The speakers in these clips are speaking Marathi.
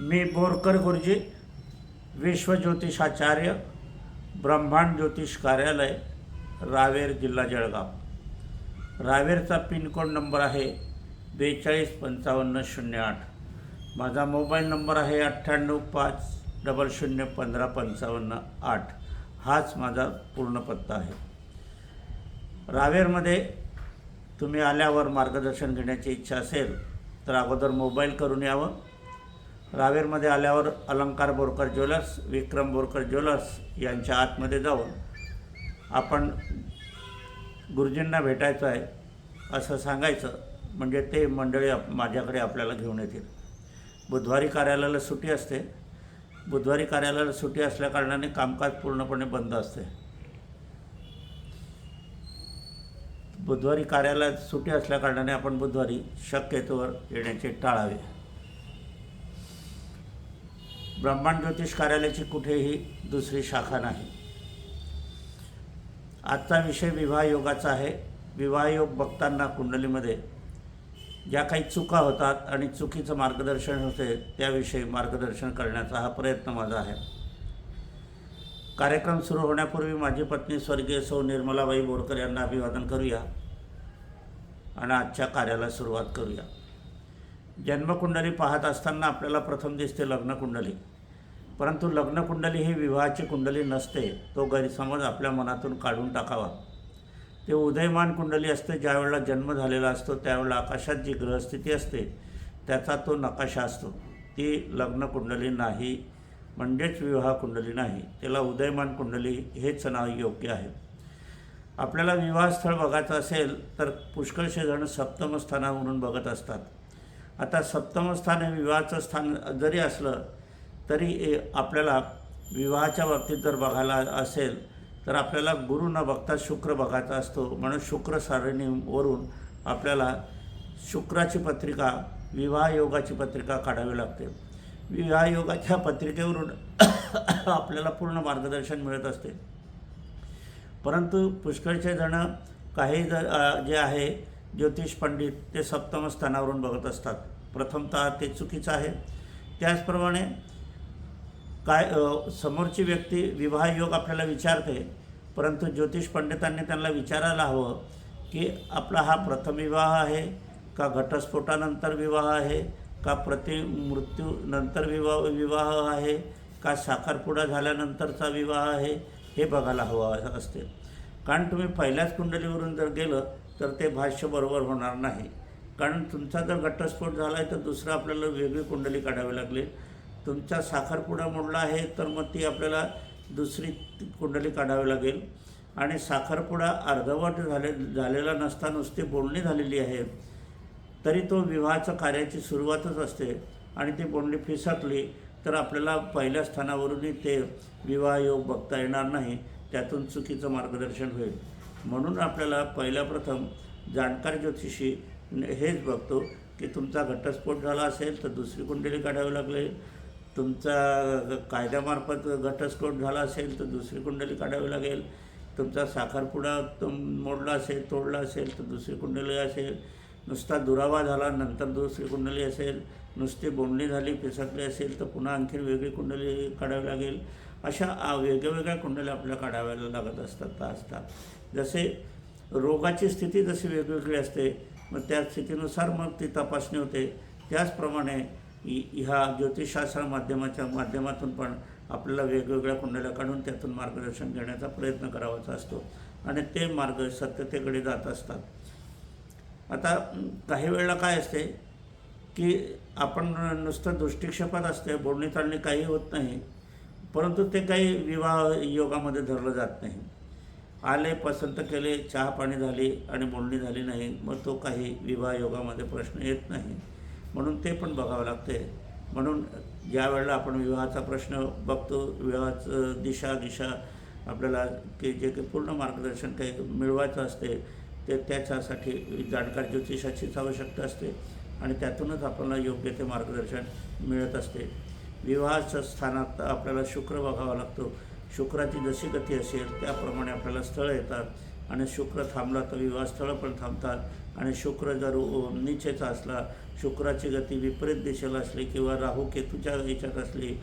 मी बोरकर गुरुजी विश्वज्योतिषाचार्य ब्रह्मांड ज्योतिष कार्यालय रावेर जिल्हा जळगाव. रावेरचा पिनकोड नंबर आहे बेचाळीस पंचावन्न शून्य आठ. माझा मोबाईल नंबर आहे अठ्ठ्याण्णव पाच डबल शून्य पंधरा पंचावन्न आठ. हाच माझा पूर्ण पत्ता आहे. रावेरमध्ये तुम्ही आल्यावर मार्गदर्शन घेण्याची इच्छा असेल तर अगोदर मोबाईल करून यावं. रावेरमध्ये आल्यावर अलंकार बोरकर ज्वेलर्स विक्रम बोरकर ज्वेलर्स यांच्या आतमध्ये जाऊन आपण गुरुजींना भेटायचं आहे असं सांगायचं म्हणजे ते मंडळी आप माझ्याकडे आपल्याला घेऊन येतील. बुधवारी कार्यालयाला सुट्टी असते. बुधवारी कार्यालयाला सुट्टी असल्याकारणाने कामकाज पूर्णपणे बंद असते. बुधवारी कार्यालयात सुट्टी असल्याकारणाने आपण बुधवारी शक्यतोवर येण्याचे टाळावे ब्रह्मांड ज्योतिष कार्यालयाची कुठेही दुसरी शाखा नाही. आजचा विषय विवाह योगाचा आहे. विवाह योग बघताना कुंडलीमध्ये ज्या काही चुका होतात आणि चुकीचं मार्गदर्शन होते त्याविषयी मार्गदर्शन करण्याचा हा प्रयत्न माझा आहे. कार्यक्रम सुरू होण्यापूर्वी माझी पत्नी स्वर्गीय सौ निर्मलाबाई बोरकर यांना अभिवादन करूया आणि आजच्या कार्याला सुरुवात करूया. जन्मकुंडली पाहत असताना आपल्याला प्रथम दिसते लग्नकुंडली. परंतु लग्नकुंडली ही विवाहाची कुंडली नसते तो गैरसमज आपल्या मनातून काढून टाकावा. ते उदयमान कुंडली असते ज्यावेळेला जन्म झालेला असतो त्यावेळेला आकाशात जी ग्रहस्थिती असते त्याचा तो नकाशा असतो. ती लग्नकुंडली नाही म्हणजेच विवाह कुंडली नाही. त्याला उदयमान कुंडली हेच नाव योग्य आहे. आपल्याला विवाहस्थळ बघायचं असेल तर पुष्कळशे जण सप्तमस्थानावरून बघत असतात. आता सप्तम स्थान हे विवाहाचं स्थान जरी असलं तरी ए- आपल्याला विवाहाच्या बाबतीत जर बघायला असेल तर आपल्याला गुरु न बघता शुक्र बघायचा असतो. म्हणून शुक्र सारणीवरून आपल्याला शुक्राची पत्रिका विवाह योगाची पत्रिका काढावी लागते. विवाह योगाच्या पत्रिकेवरून आपल्याला पूर्ण मार्गदर्शन मिळत असते. परंतु पुष्कळचे जण काही ज जे आहे ज्योतिष पंडित ते सप्तम स्थानावरून बघत असतात. प्रथमतः ते चुकीचं आहे. त्याचप्रमाणे काय समोरची व्यक्ती विवाह योग आपल्याला विचारते परंतु ज्योतिष पंडितांनी त्यांना विचारायला हवं की आपला हा प्रथम विवाह आहे का घटस्फोटानंतर विवाह आहे का प्रति मृत्यूनंतर विवाह विवाह आहे का साखरपुडा झाल्यानंतरचा विवाह आहे हे बघायला हवं असते. कारण तुम्ही पहिल्याच कुंडलीवरून जर गेलं तर ते भाष्य बरोबर होणार नाही. कारण तुमचा जर घटस्फोट झाला आहे तर दुसरं आपल्याला वेगळी कुंडली काढावी लागली. तुमचा साखरपुडा मोडला आहे तर मग ती आपल्याला दुसरी कुंडली काढावी लागेल. आणि साखरपुडा अर्धवट झाले झालेला नसता नुसती बोलणी झालेली आहे. तरी तो विवाहाच्या कार्याची सुरुवातच असते आणि ती बोलणी फिसकली तर आपल्याला पहिल्या स्थानावरूनही ते विवाह योग बघता येणार नाही. त्यातून चुकीचं मार्गदर्शन होईल. म्हणून आपल्याला पहिल्या प्रथम जाणकार ज्योतिषी हेच बघतो की तुमचा घटस्फोट झाला असेल तर दुसरी कुंडली काढावी लागेल. तुमचा कायद्यामार्फत घटस्फोट झाला असेल तर दुसरी कुंडली काढावी लागेल. तुमचा साखरपुडा तुम मोडला असेल तोडला असेल तर दुसरी कुंडली असेल. नुसता दुरावा झाला नंतर दुसरी कुंडली असेल. नुसती बोंडणी झाली पिसकली असेल तर पुन्हा आणखी वेगळी कुंडली काढावी लागेल. अशा वेगवेगळ्या कुंडल्या आपल्याला काढाव्या लागत असतात असतात. जसे रोगाची स्थिती जशी वेगवेगळी असते मग त्या स्थितीनुसार मग ती तपासणी होते. त्याचप्रमाणे ह्या ज्योतिषशास्त्र माध्यमाच्या माध्यमातून पण आपल्याला वेगवेगळ्या कुंडल्या काढून त्यातून मार्गदर्शन घेण्याचा प्रयत्न करावाचा असतो. आणि ते मार्ग सत्यतेकडे जात असतात. आता काही वेळेला काय असते की आपण नुसतं दृष्टिक्षेपात असते बोलणी चालणी काही होत नाही परंतु ते काही विवाह योगामध्ये धरलं जात नाही. आले पसंत केले चहा पाणी झाली आणि बोलणी झाली नाही मग तो काही विवाह योगामध्ये प्रश्न येत नाही. म्हणून ते पण बघावं लागते. म्हणून ज्या वेळेला आपण विवाहाचा प्रश्न बघतो विवाहाचं दिशा दिशा आपल्याला की जे काही पूर्ण मार्गदर्शन काही मिळवायचं असते ते त्याच्यासाठी जाणकार ज्योतिषाचीच आवश्यकता असते आणि त्यातूनच आपल्याला योग्य ते मार्गदर्शन मिळत असते. विवाहाच्या स्थानात आपल्याला शुक्र बघावा लागतो. शुक्राची जशी गती असेल त्याप्रमाणे आपल्याला स्थळं येतात. आणि शुक्र थांबला तर विवाह स्थळं पण थांबतात. आणि शुक्र जर निचेचा असला शुक्राची गती विपरीत दिशेला असली किंवा राहू केतूच्या याच्यात असली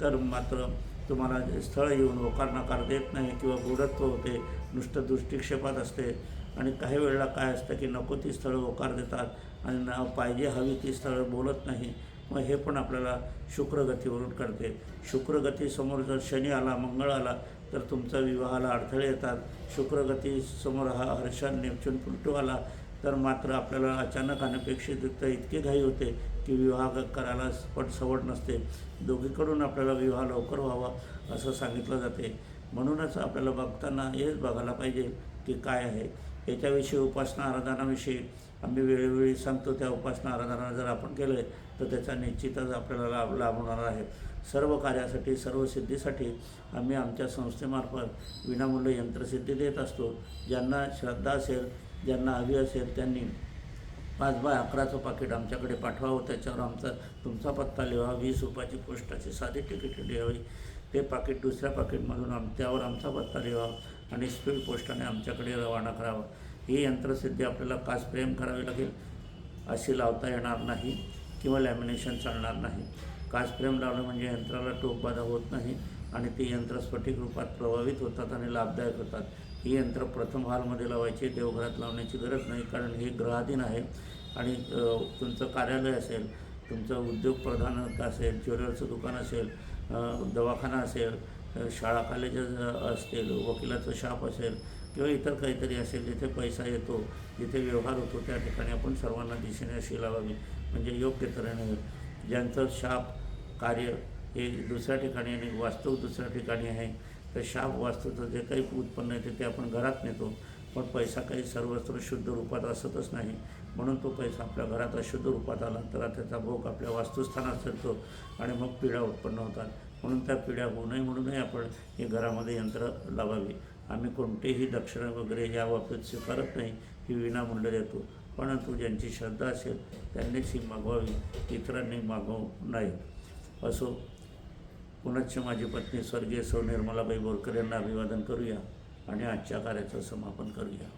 तर मात्र तुम्हाला स्थळं स्थळ येऊन होकार नकार देत नाही किंवा गुढत्व होते नुसतं दृष्टिक्षेपात असते. आणि काही वेळेला काय असतं की नको ती स्थळं होकार देतात आणि ना पाहिजे हवी ती स्थळं बोलत नाही. मग हे पण आपल्याला शुक्रगतीवरून कळते. शुक्रगतीसमोर जर शनी आला मंगळ आला तर तुमचा विवाहाला अडथळे येतात. शुक्रगती समोर हा हर्षण नेपच्यून पुलटो आला तर मात्र आपल्याला अचानक अनपेक्षितरित्या इतकी घाई होते की विवाह करायला पट सवड नसते. दोघीकडून आपल्याला विवाह लवकर व्हावा असं सांगितलं जाते. म्हणूनच आपल्याला बघताना हेच बघायला पाहिजे की काय आहे. याच्याविषयी उपासना आराधनाविषयी आम्ही वेळोवेळी सांगतो. त्या उपासना आराधना जर आपण केलं तर त्याचा निश्चितच आपल्याला लाभ लाभ होणार आहे. सर्व कार्यासाठी सर्व सिद्धीसाठी आम्ही आमच्या संस्थेमार्फत विनामूल्य यंत्रसिद्धी देत असतो. ज्यांना श्रद्धा असेल ज्यांना हवी असेल त्यांनी पाच बाय अकराचं पाकिट आमच्याकडे पाठवावं. त्याच्यावर आमचा तुमचा पत्ता लिहा वीस रुपयाची पोस्टाची साधी तिकीट लिहावी. ते पाकिट दुसऱ्या पाकिटमधून आम त्यावर आमचा पत्ता लिहावा आणि स्पीड पोस्टाने आमच्याकडे रवाना करावा. ही यंत्रसिद्धी आपल्याला कास प्रेम करावी लागेल अशी लावता येणार नाही. किंवा लॅमिनेशन चालणार नाही. काच फ्रेम लावणं म्हणजे यंत्राला टोकबाधा होत नाही आणि ती यंत्र स्फटिक रूपात प्रभावित होतात आणि लाभदायक होतात. ही यंत्र प्रथम हॉलमध्ये लावायची देवघरात लावण्याची गरज नाही कारण हे ग्रहाधीन आहे आणि तुमचं कार्यालय असेल तुमचं उद्योग प्रधान असेल ज्वेलरचं दुकान असेल दवाखाना असेल शाळा कॉलेजेस असतील वकिलाचं शाप असेल किंवा इतर काहीतरी असेल जिथे पैसा येतो जिथे व्यवहार होतो त्या ठिकाणी आपण सर्वांना दिशेने अशी लावावी. म्हणजे योग्य तऱ्हेने ज्यांचं शाप कार्य हे दुसऱ्या ठिकाणी आणि वास्तव दुसऱ्या ठिकाणी आहे तर शाप वास्तूचं जे काही उत्पन्न येते ते आपण घरात नेतो. पण पैसा काही सर्वत्र शुद्ध रूपात असतच नाही. म्हणून तो पैसा आपल्या घरात अशुद्ध रूपात आला तर त्याचा भोग आपल्या वास्तुस्थानात फिरतो आणि मग पिढ्या उत्पन्न होतात. म्हणून त्या पिढ्या होऊ नये म्हणूनही आपण हे घरामध्ये यंत्र लावावी. आम्ही कोणतेही दक्षिणा वगैरे या बाबतीत स्वीकारत नाही ही विनामूल्य देतो. परंतु ज्यांची श्रद्धा असेल त्यांनीच ही मागवावी इतरांनी मागवू नये. असो पुनश्च माझी पत्नी स्वर्गीय सौ निर्मलाबाई बोरकर यांना अभिवादन करूया आणि आजच्या कार्याचं समापन करूया.